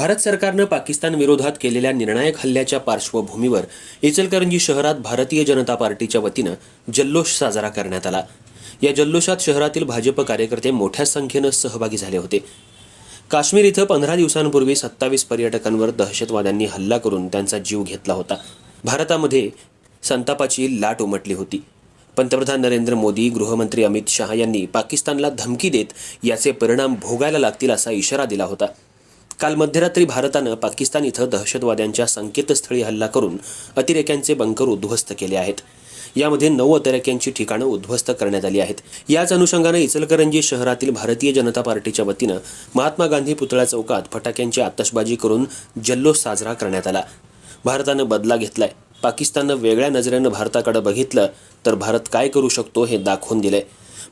भारत सरकारनं पाकिस्तान विरोधात केलेल्या निर्णायक हल्ल्याच्या पार्श्वभूमीवर इचलकरंजी शहरात भारतीय जनता पार्टीच्या वतीनं जल्लोष साजरा करण्यात आला. या जल्लोषात शहरातील भाजप कार्यकर्ते मोठ्या संख्येनं सहभागी झाले होते. काश्मीर इथं पंधरा दिवसांपूर्वी सत्तावीस पर्यटकांवर दहशतवाद्यांनी हल्ला करून त्यांचा जीव घेतला होता. भारतामध्ये संतापाची लाट उमटली होती. पंतप्रधान नरेंद्र मोदी गृहमंत्री अमित शहा यांनी पाकिस्तानला धमकी देत याचे परिणाम भोगायला लागतील असा इशारा दिला होता. काल मध्यरात्री भारतानं पाकिस्तान इथं दहशतवाद्यांच्या संकेतस्थळी हल्ला करून अतिरेक्यांचे बंकर उद्ध्वस्त केले आहेत. यामध्ये नऊ अतिरेक्यांची ठिकाणं उद्ध्वस्त करण्यात आली आहेत. याच अनुषंगानं इचलकरंजी शहरातील भारतीय जनता पार्टीच्या वतीनं महात्मा गांधी पुतळा चौकात फटाक्यांची आतषबाजी करून जल्लोष साजरा करण्यात आला. भारतानं बदला घेतलाय. पाकिस्ताननं वेगळ्या नजरेनं भारताकडे बघितलं तर भारत काय करू शकतो हे दाखवून दिलंय.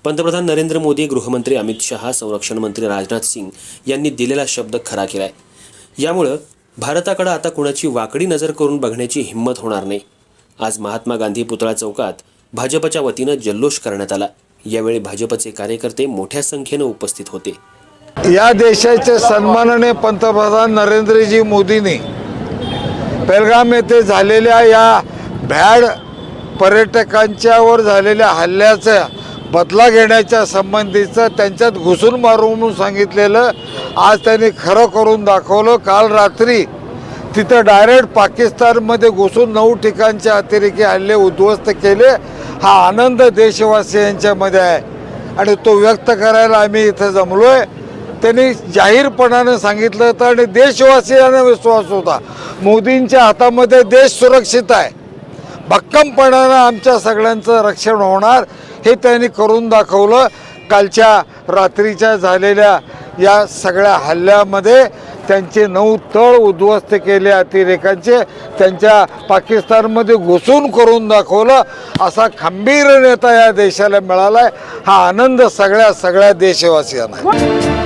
पंतप्रधान नरेंद्र मोदी गृहमंत्री अमित शहा संरक्षण मंत्री राजनाथ सिंग यांनी दिलेला शब्द खरा केलाय. यामुळं भारताकडे आता कुणाची वाकडी नजर करून बघण्याची हिंमत होणार नाही. आज महात्मा गांधी पुतळा चौकात भाजपच्या वतीनं जल्लोष करण्यात आला. यावेळी भाजपचे कार्यकर्ते मोठ्या संख्येनं उपस्थित होते. या देशाचे सन्माननीय पंतप्रधान नरेंद्रजी मोदींनी पेलगाम येथे झालेल्या या भ्याड पर्यटकांच्यावर झालेल्या हल्ल्याचा बदला घेण्याच्या संबंधीचं त्यांच्यात घुसून मारू म्हणून सांगितलेलं आज त्यांनी खरं करून दाखवलं. काल रात्री तिथं डायरेक्ट पाकिस्तानमध्ये घुसून नऊ ठिकाणचे अतिरेकी हल्ले उद्ध्वस्त केले. हा आनंद देशवासियांच्यामध्ये आहे. आणि तो व्यक्त करायला आम्ही इथं जमलो आहे त्यांनी जाहीरपणानं सांगितलं होतं आणि देशवासियांना विश्वास होता. मोदींच्या हातामध्ये देश सुरक्षित आहे. भक्कमपणानं आमच्या सगळ्यांचं रक्षण होणार. हे त्यांनी करून दाखवलं कालच्या रात्रीच्या झालेल्या या सगळ्या हल्ल्यामध्ये. त्यांचे नऊ तळ उद्ध्वस्त केले अतिरेकांचे. त्यांच्या पाकिस्तानमध्ये घुसून करून दाखवलं. असा खंबीर नेता या देशाला मिळाला आहे हा आनंद सगळ्या सगळ्या देशवासियांना आहे.